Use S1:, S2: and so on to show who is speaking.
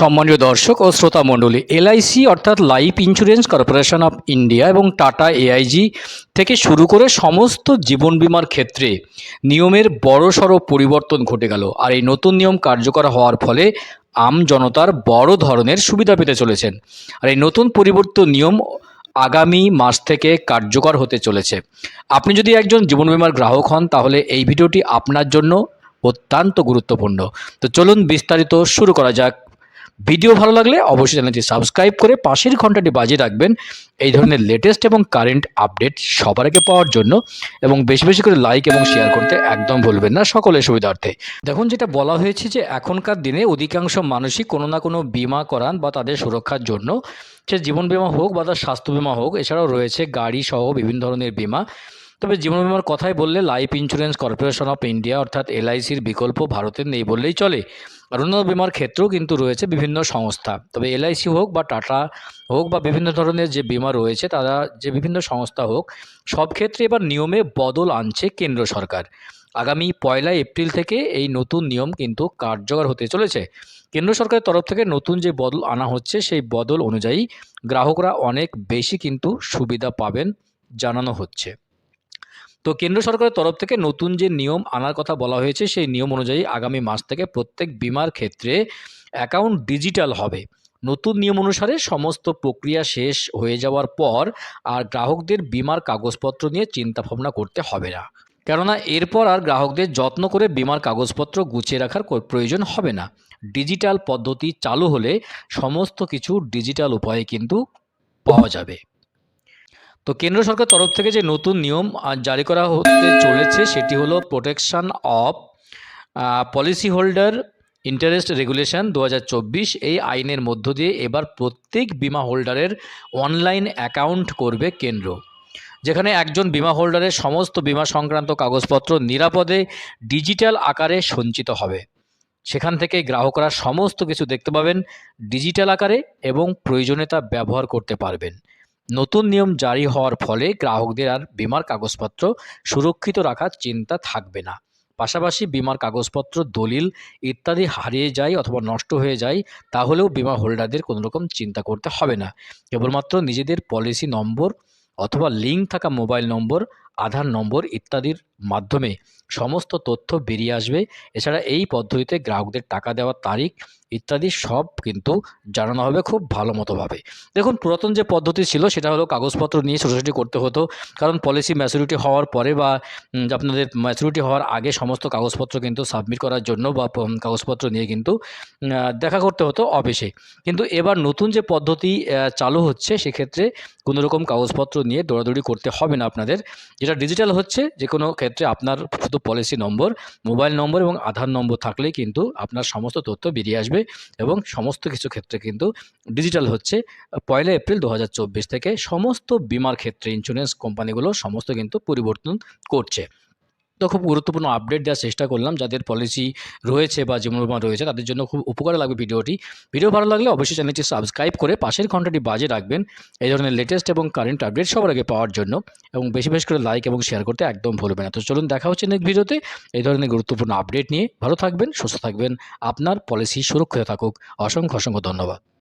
S1: সম্মানীয় দর্শক ও শ্রোতা মণ্ডলী, এলআইসি অর্থাৎ life insurance corporation of India এবং টাটা এআইজি থেকে শুরু করে সমস্ত জীবন বীমার ক্ষেত্রে নিয়মের বড়সড় পরিবর্তন ঘটে গেল। আর এই নতুন নিয়ম কার্যকর হওয়ার ফলে আম জনতার বড় ধরনের সুবিধা পেতে চলেছেন। আর এই নতুন পরিবর্তন নিয়ম আগামী মাস থেকে কার্যকর হতে চলেছে। আপনি যদি একজন জীবন বীমার গ্রাহক হন, তাহলে এই ভিডিওটি আপনার জন্য অত্যন্ত গুরুত্বপূর্ণ। তো চলুন বিস্তারিত শুরু করা যাক। ভিডিও ভালো লাগলে অবশ্যই চ্যানেলটি সাবস্ক্রাইব করে পাশের ঘন্টাটি বাজিয়ে রাখবেন। এই ধরনের লেটেস্ট এবং কারেন্ট আপডেট সবার আগে পাওয়ার জন্য এবং বেশি বেশি করে লাইক এবং শেয়ার করতে একদম ভুলবেন না সকলের সুবিধার্থে। দেখুন, যেটা বলা হয়েছে যে এখনকার দিনে অধিকাংশ মানুষই কোনো না কোনো বিমা করান বা তাদের সুরক্ষার জন্য। সে জীবন বিমা হোক বা তার স্বাস্থ্য বিমা হোক, এছাড়াও রয়েছে গাড়ি সহ বিভিন্ন ধরনের বিমা। তবে জীবন বিমার কথাই বললে life insurance corporation of India অর্থাৎ এলআইসির বিকল্প ভারতের নেই বললেই চলে। আর অন্যান্য বিমার ক্ষেত্রেও কিন্তু রয়েছে বিভিন্ন সংস্থা। তবে এলআইসি হোক বা টাটা হোক বা বিভিন্ন ধরনের যে বিমা রয়েছে, তারা যে বিভিন্ন সংস্থা হোক, সব ক্ষেত্রে এবার নিয়মে বদল আনছে কেন্দ্র সরকার। আগামী পয়লা এপ্রিল থেকে এই নতুন নিয়ম কিন্তু কার্যকর হতে চলেছে। কেন্দ্র সরকারের তরফ থেকে নতুন যে বদল আনা হচ্ছে, সেই বদল অনুযায়ী গ্রাহকরা অনেক বেশি কিন্তু সুবিধা পাবেন, জানানো হচ্ছে। তো কেন্দ্র সরকারের তরফ থেকে নতুন যে নিয়ম আনার কথা বলা হয়েছে, সেই নিয়ম অনুযায়ী আগামী মাস থেকে প্রত্যেক বিমার ক্ষেত্রে অ্যাকাউন্ট ডিজিটাল হবে। নতুন নিয়ম অনুসারে সমস্ত প্রক্রিয়া শেষ হয়ে যাওয়ার পর আর গ্রাহকদের বিমার কাগজপত্র নিয়ে চিন্তা ভাবনা করতে হবে না। কেননা এরপর আর গ্রাহকদের যত্ন করে বিমার কাগজপত্র গুছিয়ে রাখার প্রয়োজন হবে না। ডিজিটাল পদ্ধতি চালু হলে সমস্ত কিছু ডিজিটাল উপায়ে কিন্তু পাওয়া যাবে। তো কেন্দ্র সরকার তরফ থেকে যে নতুন নিয়ম জারি করা হতে চলেছে সেটি হলো protection of policyholder interest regulation দু হাজার চব্বিশ। এই আইনের মধ্য দিয়ে এবার প্রত্যেক বিমা হোল্ডারের অনলাইন অ্যাকাউন্ট করবে কেন্দ্র, যেখানে একজন বিমা হোল্ডারের সমস্ত বিমা সংক্রান্ত কাগজপত্র নিরাপদে ডিজিটাল আকারে সঞ্চিত হবে। সেখান থেকে গ্রাহকরা সমস্ত কিছু দেখতে পাবেন ডিজিটাল আকারে এবং প্রয়োজনে তা ব্যবহার করতে পারবেন। নতুন নিয়ম জারি হওয়ার ফলে গ্রাহকদের আর বিমার কাগজপত্র সুরক্ষিত রাখার চিন্তা থাকবে না। পাশাপাশি বিমার কাগজপত্র দলিল ইত্যাদি হারিয়ে যায় অথবা নষ্ট হয়ে যায়, তাহলেও বিমা হোল্ডারদের কোনো রকম চিন্তা করতে হবে না। কেবলমাত্র নিজেদের পলিসি নম্বর অথবা লিঙ্ক থাকা মোবাইল নম্বর আধার নম্বর ইত্যাদির মাধ্যমে সমস্ত তথ্য বেরিয়ে আসবে। এছাড়া এই পদ্ধতিতে গ্রাহকদের টাকা দেওয়ার তারিখ ইত্যাদি সব কিন্তু জানানো হবে খুব ভালো মতোভাবে দেখুন, পুরাতন যে পদ্ধতি ছিল সেটা হলো কাগজপত্র নিয়ে ছোটাছুটি করতে হতো। কারণ পলিসি ম্যাচুরিটি হওয়ার পরে বা আপনাদের ম্যাচুরিটি হওয়ার আগে সমস্ত কাগজপত্র কিন্তু সাবমিট করার জন্য বা কাগজপত্র নিয়ে কিন্তু দেখা করতে হতো অফিসে কিন্তু এবার নতুন যে পদ্ধতি চালু হচ্ছে সেক্ষেত্রে কোনো রকম কাগজপত্র নিয়ে দৌড়াদৌড়ি করতে হবে না আপনাদের। যেটা ডিজিটাল হচ্ছে যে কোনো ক্ষেত্রে আপনার শুধু পলিসি নম্বর মোবাইল নম্বর এবং আধার নম্বর থাকলেই কিন্তু আপনার সমস্ত তথ্য বেরিয়ে আসবে এবং সমস্ত কিছু ক্ষেত্রে কিন্তু ডিজিটাল হচ্ছে। পয়লা এপ্রিল দু হাজার চব্বিশ থেকে সমস্ত বিমার ক্ষেত্রে ইন্স্যুরেন্স কোম্পানিগুলো সমস্ত কিন্তু পরিবর্তন করছে। তো খুব গুরুত্বপূর্ণ আপডেট দেওয়ার চেষ্টা করলাম যাদের পলিসি রয়েছে বা জীবন বীমা রয়েছে তাদের জন্য খুব উপকারে লাগবে ভিডিওটি। ভিডিও ভালো লাগলে অবশ্যই চ্যানেলটি সাবস্ক্রাইব করে পাশের ঘন্টাটি বাজে রাখবেন। এই ধরনের লেটেস্ট এবং কারেন্ট আপডেট সবার আগে পাওয়ার জন্য এবং বেশি বেশি করে লাইক এবং শেয়ার করতে একদম ভুলবেন না। তো চলুন দেখা হচ্ছে নেক্সট ভিডিওতে। এই ধরনের গুরুত্বপূর্ণ আপডেট নিয়ে ভালো থাকবেন, সুস্থ থাকবেন। আপনার পলিসি সুরক্ষিত থাকুক। অসংখ্য অসংখ্য ধন্যবাদ।